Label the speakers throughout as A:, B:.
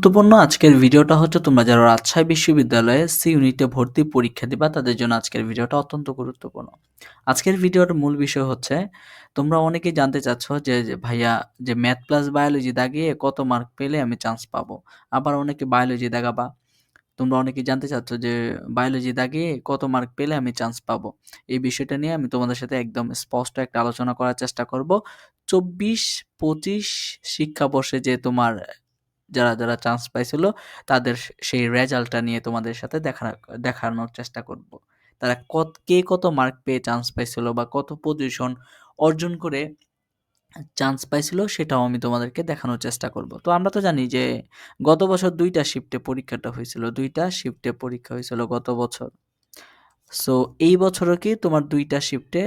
A: গুরুত্বপূর্ণ আজকের ভিডিওটা হচ্ছে তোমরা যারা রাজশাহী বিশ্ববিদ্যালয়ে সি ইউনিটে ভর্তি পরীক্ষা দিবা, তাদের জন্য আজকের ভিডিওটা অত্যন্ত গুরুত্বপূর্ণ। আজকের ভিডিওর মূল বিষয় হচ্ছে, তোমরা অনেকেই জানতে চাচ্ছ যে ভাইয়া, যে ম্যাথ প্লাস বায়োলজি দাগিয়ে কত মার্ক পেলে আমি চান্স পাবো। আবার অনেকে বায়োলজি দাগাবা। তোমরা অনেকেই জানতে চাচ্ছ যে বায়োলজি দাগিয়ে কত মার্ক পেলে আমি চান্স পাবো। এই বিষয়টা নিয়ে আমি তোমাদের সাথে একদম স্পষ্ট একটা আলোচনা করার চেষ্টা করব। চব্বিশ পঁচিশ শিক্ষাবর্ষে যে তোমার যারা যারা চান্স পাইছিল, তাদের সেই রেজাল্টটা নিয়ে তোমাদের সাথে দেখা, দেখানোর চেষ্টা করব। তারা কত, কে কত মার্ক পেয়ে চান্স পাইছিল বা কত পজিশন অর্জন করে চান্স পাইছিল সেটাও আমি তোমাদেরকে দেখানোর চেষ্টা করব। তো আমরা তো জানি যে গত বছর দুইটা শিফটে পরীক্ষাটা হয়েছিল, দুইটা শিফটে পরীক্ষা হয়েছিল গত বছর। সো এই বছরও কি তোমার দুইটা শিফটে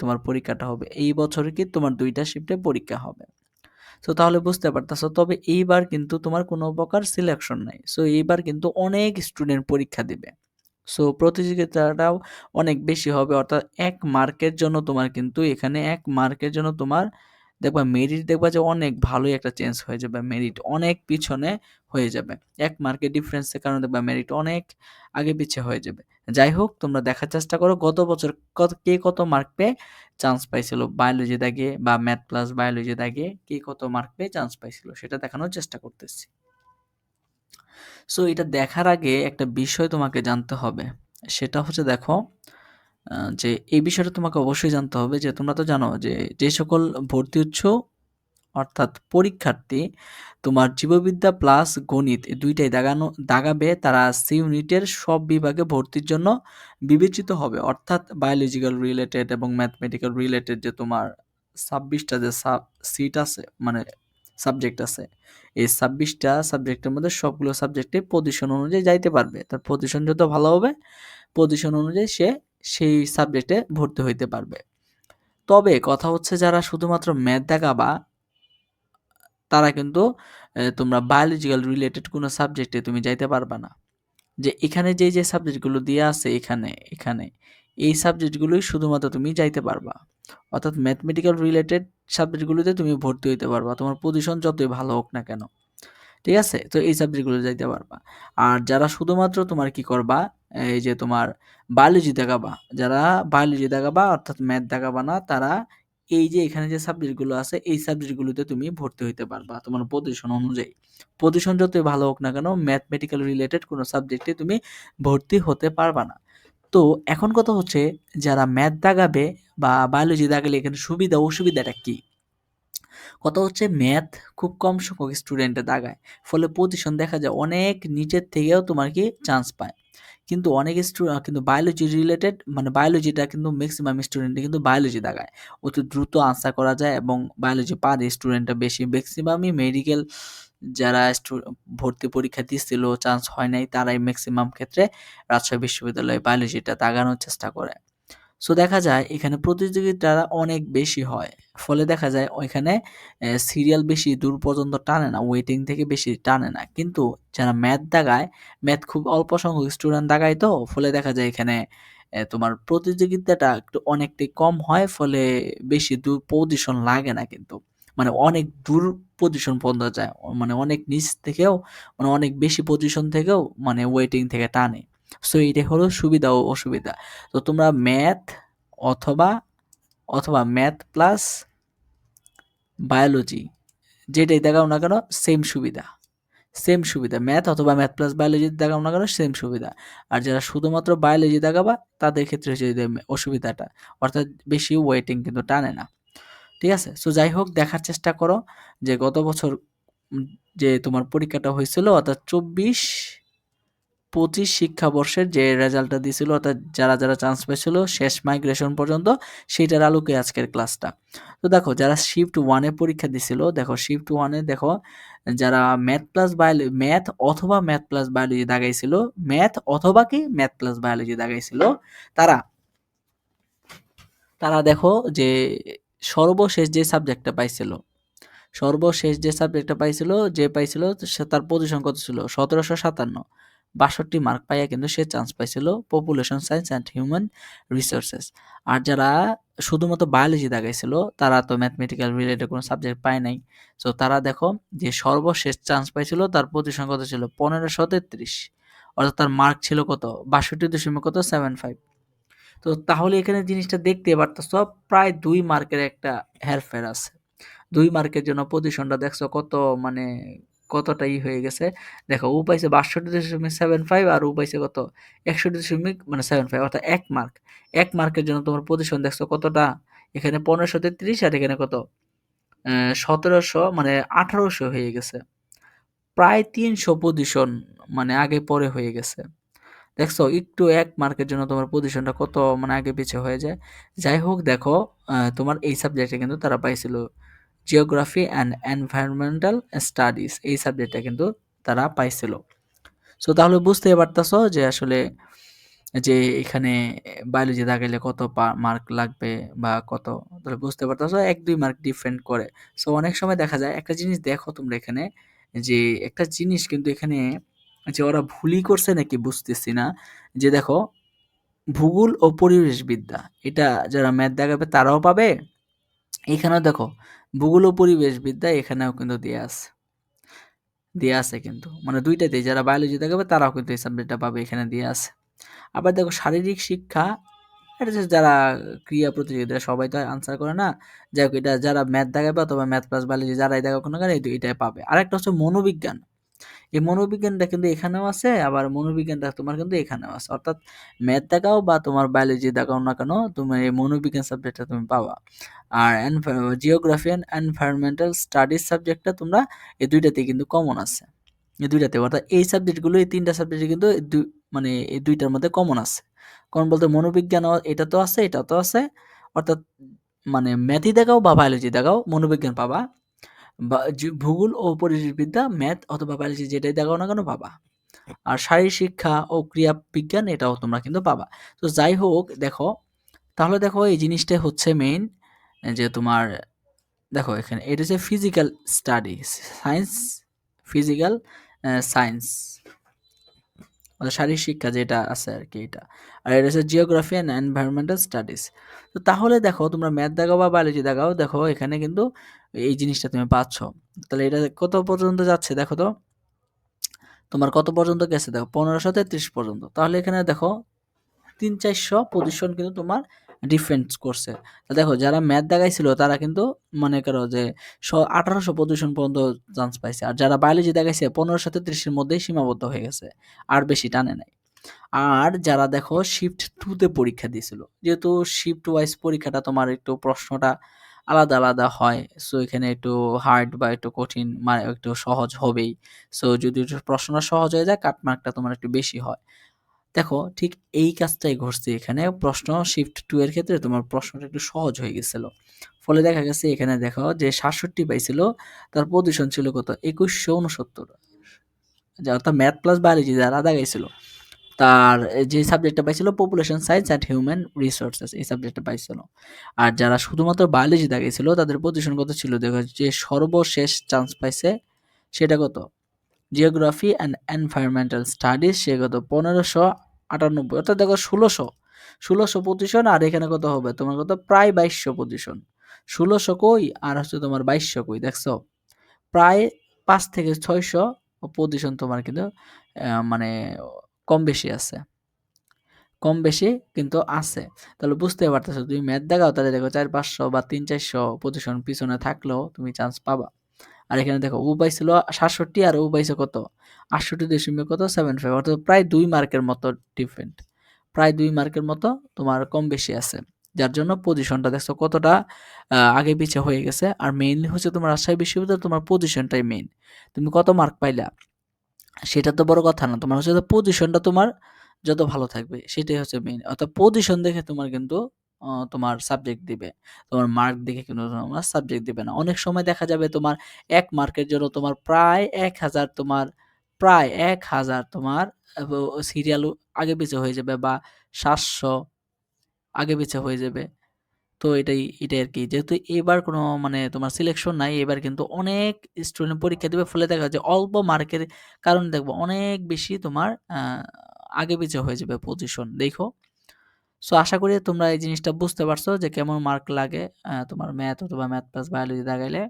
A: তোমার পরীক্ষাটা হবে, এই বছরও কি তোমার দুইটা শিফটে পরীক্ষা হবে? সো তাহলে বুঝতে পারতেছো। তবে এইবার কিন্তু তোমার কোনো প্রকার সিলেকশন নাই। সো এইবার কিন্তু অনেক স্টুডেন্ট পরীক্ষা দিবে। সো প্রতিযোগিতাটাও অনেক বেশি হবে। অর্থাৎ এক মার্কের জন্য তোমার কিন্তু এখানে এক মার্কের জন্য তোমার দেখবা মেরিট দেখবা যে অনেক ভালোই একটা চেঞ্জ হয়ে যাবে মেরিট অনেক পিছনে হয়ে যাবে। এক মার্কেট ডিফারেন্সের কারণে দেখবা মেরিট অনেক আগে পিছিয়ে হয়ে যাবে। যাই হোক, তোমরা দেখার চেষ্টা করো গত বছর কত, কে কত মার্ক পেয়ে চান্স পাইছিল? বায়োলজি দাগে বা ম্যাথ প্লাস বায়োলজি দাগে কে কত মার্ক পেয়ে চান্স পাইছিল? সেটা দেখানোর চেষ্টা করতেছি। সো এটা দেখার আগে একটা বিষয় তোমাকে জানতে হবে। সেটা হচ্ছে দেখো যে এই বিষয়টা তোমাকে অবশ্যই জানতে হবে যে তোমরা তো জানো যে যে সকল ভর্তি উৎস, অর্থাৎ পরীক্ষার্থী, তোমার জীববিদ্যা প্লাস গণিত দুইটাই দাগানো, দাগাবে, তারা সি ইউনিটের সব বিভাগে ভর্তির জন্য বিবেচিত হবে। অর্থাৎ বায়োলজিক্যাল রিলেটেড এবং ম্যাথমেটিক্যাল রিলেটেড যে তোমার ছাব্বিশটা যে সাব সিট আছে মানে সাবজেক্ট আছে, এই ছাব্বিশটা সাবজেক্টের মধ্যে সবগুলো সাবজেক্টে পজিশন অনুযায়ী যাইতে পারবে। তার পজিশন যত ভালো হবে পজিশন অনুযায়ী সে সেই সাবজেক্টে ভর্তি হইতে পারবে। তবে কথা হচ্ছে যারা শুধুমাত্র ম্যাথ দেখাবা, তারা কিন্তু তোমরা বায়োলজিক্যাল রিলেটেড কোনো সাবজেক্টে তুমি যাইতে পারবা না। যে এখানে যে যে সাবজেক্টগুলো দিয়ে আছে এখানে এখানে, এই সাবজেক্টগুলোই শুধুমাত্র তুমি যাইতে পারবা। অর্থাৎ ম্যাথমেটিক্যাল রিলেটেড সাবজেক্টগুলোতে তুমি ভর্তি হইতে পারবা। তোমার পজিশন যতই ভালো হোক না কেন। ঠিক আছে? তো এই সাবজেক্টগুলো যাইতে পারবা। আর যারা শুধুমাত্র তোমার কি করবা এই যে তোমার বায়োলজি দেখাবা। যারা বায়োলজি দেখাবা, অর্থাৎ ম্যাথ দেখাবা না, তারা এই যে এখানে যে সাবজেক্টগুলো আছে, এই সাবজেক্টগুলোতে তুমি ভর্তি হইতে পারবা তোমার পজিশন অনুযায়ী। পজিশন যতই ভালো হোক না কেন ম্যাথমেটিক্যাল রিলেটেড কোনো সাবজেক্টে তুমি ভর্তি হতে পারবা না। তো এখন কথা হচ্ছে, যারা ম্যাথ দাগাবে বা বায়োলজি দাগালে এখানে সুবিধা, অসুবিধাটা কি? কথা হচ্ছে ম্যাথ খুব কম সংখ্যক স্টুডেন্টে দাগায় ফলে পজিশন দেখা যায় অনেক নিচের থেকেও তোমার কি চান্স পায়। কিন্তু অনেক স্টুডেন্ট কিন্তু বায়োলজি রিলেটেড মানে বায়োলজিটা কিন্তু ম্যাক্সিমাম স্টুডেন্টে কিন্তু বায়োলজি দেখায়। অতি দ্রুত আনসার করা যায় এবং বায়োলজি পারে স্টুডেন্টটা বেশি। ম্যাক্সিমামই মেডিকেল যারা ভর্তি পরীক্ষা দিচ্ছিল চান্স হয় নাই, তারাই ম্যাক্সিমাম ক্ষেত্রে রাজশাহী বিশ্ববিদ্যালয়ে বায়োলজিটা দাগানোর চেষ্টা করে। সো দেখা যায় এখানে প্রতিযোগিতা অনেক বেশি হয়। ফলে দেখা যায় ওইখানে সিরিয়াল বেশি দূর পর্যন্ত টানে না ওয়েটিং থেকে বেশি টানে না। কিন্তু যারা ম্যাথ দাগায় ম্যাথ খুব অল্প সংখ্যক স্টুডেন্ট দাগায় তো, ফলে দেখা যায় এখানে তোমার প্রতিযোগিতাটা একটু অনেকটাই কম হয়, ফলে বেশি দূর পজিশন লাগে না কিন্তু। মানে অনেক দূর পজিশন পর্যন্ত যায় মানে অনেক নিচ থেকেও মানে অনেক বেশি পজিশন থেকেও মানে ওয়েটিং থেকে টানে। সো এটা হলো সুবিধা ও অসুবিধা। তো তোমরা ম্যাথ অথবা অথবা ম্যাথ প্লাস বায়োলজি যেটাই দেখাও না কেন সেম সুবিধা। সেম সুবিধা। ম্যাথ অথবা ম্যাথ প্লাস বায়োলজি দেখাও না কেন সেম সুবিধা। আর যারা শুধুমাত্র বায়োলজি দেখাবা, তাদের ক্ষেত্রে হচ্ছে অসুবিধাটা। অর্থাৎ বেশি ওয়েটিং কিন্তু টানে না। ঠিক আছে? সো যাই হোক, দেখার চেষ্টা করো যে গত বছর যে তোমার পরীক্ষাটা হয়েছিল, অর্থাৎ চব্বিশ পঁচিশ শিক্ষাবর্ষের যে রেজাল্টটা দিয়েছিল, অর্থাৎ যারা যারা চান্স পেয়েছিল শেষ মাইগ্রেশন পর্যন্ত, সেইটার আলোকে আজকের ক্লাসটা তো দেখো, যারা শিফট ওয়ানে পরীক্ষা দিছিল দেখো শিফট ওয়ানে দেখো, যারা ম্যাথ প্লাস বায়োলজি ম্যাথ অথবা ম্যাথ প্লাস বায়োলজি দাগাইছিল ম্যাথ অথবা কি ম্যাথ প্লাস বায়োলজি দাগাইছিল, তারা তারা দেখো যে সর্বশেষ যে সাবজেক্টটা পাইছিল, সর্বশেষ যে সাবজেক্টটা পাইছিল, যে পাইছিল তার পজিশন কত ছিল? সতেরোশো সাতান্ন। বাষট্টি মার্ক পাইয়া কিন্তু সে চান্স পাইছিল population science and human resources আর যারা শুধুমাত্র বায়োলজি দেখাইছিল, তারা তো ম্যাথমেটিক্যাল রিলেটেড কোনো সাবজেক্ট পায় নাই। সো তারা দেখো যে সর্বশেষ চান্স পাইছিল তার প্রতিসংখ্যা কত ছিল? পনেরোশো তেত্রিশ। অর্থাৎ তার মার্ক ছিল কত? বাষট্টি দশমিক কত? সেভেন ফাইভ তো তাহলে এখানে জিনিসটা দেখতে পারতেছ, প্রায় দুই মার্কের একটা হেরফের আছে। দুই মার্কের জন্য পজিশনটা দেখছ কত মানে কতটা ই হয়ে গেছে। দেখো, ও পাইছে বাষট্টি দশমিক সেভেন ফাইভ আর ও পাইছে কত? একষট্টি দশমিক মানে সেভেন ফাইভ অর্থাৎ এক মার্ক এক মার্কের জন্য তোমার পজিশন দেখছ কতটা? এখানে পনেরোশো তেত্রিশ আর এখানে কত? সতেরোশো মানে আঠারোশো হয়ে গেছে। প্রায় তিনশো পজিশন মানে আগে পরে হয়ে গেছে। দেখছ, একটু এক মার্কের জন্য তোমার পজিশনটা কত মানে আগে পিছিয়ে হয়ে যায়। যাই হোক, দেখো তোমার এই সাবজেক্টে কিন্তু তারা পাইছিল জিওগ্রাফি অ্যান্ড এনভায়রনমেন্টাল স্টাডিজ এই সাবজেক্টটা কিন্তু তারা পাইছিল। সো তাহলে বুঝতে পারতেছ যে আসলে যে এখানে বায়োলজি দাগাইলে কত মার্ক লাগবে বা কত, তাহলে বুঝতে পারতেছ এক, দুই মার্ক ডিফারেন্ট করে। সো অনেক সময় দেখা যায় একটা জিনিস দেখো তোমরা এখানে যে একটা জিনিস কিন্তু এখানে যে ওরা ভুলই করছে নাকি বুঝতেছি না। যে দেখো, ভূগোল ও পরিবেশবিদ্যা, এটা যারা ম্যাথ দেখাবে তারাও পাবে। এখানেও দেখো ভূগোল ও পরিবেশবিদ্যা এখানেও কিন্তু দেওয়া আছে। দেওয়া আছে কিন্তু। মানে দুইটাতেই যারা বায়োলজি দেখাবে তারাও কিন্তু এই সাবজেক্টটা পাবে এখানে দিয়ে আছে। আবার দেখো শারীরিক শিক্ষা, এটা যে যারা ক্রিয়া প্রতিযোগিতা সবাই তো আনসার করে না। যাই হোক, এটা যারা ম্যাথ দেখাবে অথবা ম্যাথ প্লাস বায়োলজি যারাই দেখাবে কোনো কারণে এটাই পাবে। আরেকটা হচ্ছে মনোবিজ্ঞান। এই মনোবিজ্ঞানটা কিন্তু এখানেও আছে, আবার মনোবিজ্ঞানটা তোমার কিন্তু এখানেও আছে। অর্থাৎ ম্যাথ দেখাও বা তোমার বায়োলজি দেখাও না কেন, তুমি এই মনোবিজ্ঞান সাবজেক্টটা তুমি পাবা। আর জিওগ্রাফি অ্যান্ড এনভায়রনমেন্টাল স্টাডিজ সাবজেক্টটা তোমরা এই দুইটাতে কিন্তু কমন আছে। এই দুইটাতে, অর্থাৎ এই সাবজেক্টগুলো এই তিনটা সাবজেক্টে কিন্তু মানে এই দুইটার মধ্যে কমন আছে। কারণ বলতে মনোবিজ্ঞান এটা তো আছে এটা তো আছে। অর্থাৎ মানে ম্যাথই দেখাও বা বায়োলজি দেখাও মনোবিজ্ঞান পাবা। বা ভূগোল ও পরিবেশবিদ্যা ম্যাথ অথবা বায়োলজি যেটাই দেখাও না কেন পাবা। আর শারীরিক শিক্ষা ও ক্রিয়া বিজ্ঞান এটাও তোমরা কিন্তু পাবা। তো যাই হোক দেখো তাহলে দেখো এই জিনিসটা হচ্ছে মেইন যে তোমার দেখো এখানে এটা হচ্ছে physical studies, science physical science শারীরিক শিক্ষা যেটা আছে আর কি এটা। আর এটা হচ্ছে জিওগ্রাফি অ্যান্ড এনভায়রনমেন্টাল স্টাডিজ তো তাহলে দেখো, তোমরা ম্যাথ দেখাও বা বায়োলজি দেখাও, দেখো এখানে কিন্তু এই জিনিসটা তুমি পাচ্ছ। তাহলে এটা কত পর্যন্ত যাচ্ছে দেখো তো? তোমার কত পর্যন্ত গেছে? দেখো, পনেরোশো তেত্রিশ পর্যন্ত। তাহলে এখানে দেখো, তিন চারশো পজিশন কিন্তু তোমার ডিফেন্স করছে। দেখো, যারা ম্যাথ দেখাইছিল, তারা কিন্তু মনে করো যে আঠারোশো পজিশন পর্যন্ত চান্স পাইছে। আর যারা বায়োলজি দেখাইছে, পনেরোশো তেত্রিশের মধ্যেই সীমাবদ্ধ হয়ে গেছে। আর বেশি টানে নাই। আর যারা দেখো শিফট টুতে পরীক্ষা দিয়েছিল, যেহেতু শিফট ওয়াইজ পরীক্ষাটা তোমার একটু প্রশ্নটা আলাদা আলাদা হয় সো এখানে একটু হার্ড বা একটু কঠিন মানে একটু সহজ হবেই। সো যদি প্রশ্নটা সহজ হয়ে যায় কাটমার্কটা তোমার একটু বেশি হয়। দেখো, ঠিক এই কাজটাই ঘটছে এখানে। প্রশ্ন শিফট টু এর ক্ষেত্রে তোমার প্রশ্নটা একটু সহজ হয়ে গেছিল। ফলে দেখা গেছে এখানে দেখো যে সাতষট্টি পাইছিল, তার পজিশন ছিল কত? একুশশো উনসত্তর। অর্থাৎ ম্যাথ প্লাস বায়োলজি যারা দেখাইছিল তার যে সাবজেক্টটা পাইছিল population science and human resources এই সাবজেক্টটা পাইছিল। আর যারা শুধুমাত্র বায়োলজি দেখাইছিল তাদের পজিশন কত ছিল? দেখো যে সর্বশেষ চান্স পাইছে, সেটা কত? জিওগ্রাফি অ্যান্ড এনভায়রনমেন্টাল স্টাডিজ সে কত? পনেরোশো আটানব্বই। অর্থাৎ দেখো ষোলোশো। ষোলোশো পজিশন আর এখানে কত হবে? তোমার কত? প্রায় বাইশশো পজিশন ষোলোশো কই? আর হচ্ছে তোমার বাইশশো কই? দেখছ? প্রায় পাঁচ থেকে ছয়শো পজিশন তোমার কিন্তু মানে কম বেশি আছে। কম বেশি কিন্তু আছে। তাহলে বুঝতে পারতেছো, তুমি ম্যাথ দেখাও, তাহলে দেখো চার, পাঁচশো বা তিন, চারশো পজিশন পিছনে থাকলেও তুমি চান্স পাবা। আর এখানে দেখো, ও পাইছিল সাতষট্টি আর ও পাইছে কত? আটষট্টি দশমিক কত? সেভেন ফাইভ অর্থাৎ প্রায় দুই মার্কের মতো ডিফারেন্ট প্রায় দুই মার্কের মতো তোমার কম বেশি আছে। যার জন্য পজিশনটা দেখছ কতটা আগে পিছিয়ে হয়ে গেছে। আর মেইনলি হচ্ছে তোমার রাজশাহী বিশ্ববিদ্যালয়, তোমার পজিশনটাই মেইন তুমি কত মার্ক পাইলা? সেটা তো বড় কথা না। তোমার হচ্ছে পজিশনটা তোমার যত ভালো থাকবে, সেটাই হচ্ছে মেইন অর্থাৎ পজিশন দেখে তোমার কিন্তু তোমার সাবজেক্ট দিবে তোমার মার্ক দেখে কিন্তু তোমার সাবজেক্ট দিবে না অনেক সময় দেখা যাবে তোমার এক মার্কের জন্য তোমার প্রায় এক হাজার তোমার প্রায় এক হাজার তোমার সিরিয়াল আগে পিছে হয়ে যাবে বা সাতশো আগে পিছে হয়ে যাবে তো এটাই এটাই আরকি। যেহেতু এবার কোনো মানে তোমার সিলেকশন নাই, এবার কিন্তু অনেক স্টুডেন্ট পরীক্ষা দিবে। ফলে দেখা যায় অল্প মার্কের কারণে দেখবা অনেক বেশি তোমার আ আগে পিছে হয়ে যাবে পজিশন। দেখো। সো আশা করি তোমরা এই জিনিসটা বুঝতে পারছ যে কেমন মার্ক লাগে তোমার ম্যাথ অথবা ম্যাথ প্লাস বায়োলজি দাগাইলে।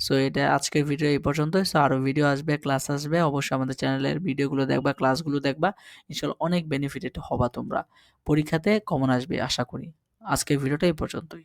A: সো এটা আজকের ভিডিও এই পর্যন্তই। সো আরও ভিডিও আসবে, ক্লাস আসবে। অবশ্যই আমাদের চ্যানেলের ভিডিওগুলো দেখবা, ক্লাসগুলো দেখবা। ইনশাল্লাহ অনেক বেনিফিটেড হবা তোমরা। পরীক্ষাতে কমন আসবে আশা করি। আজকের ভিডিওটা এই পর্যন্তই।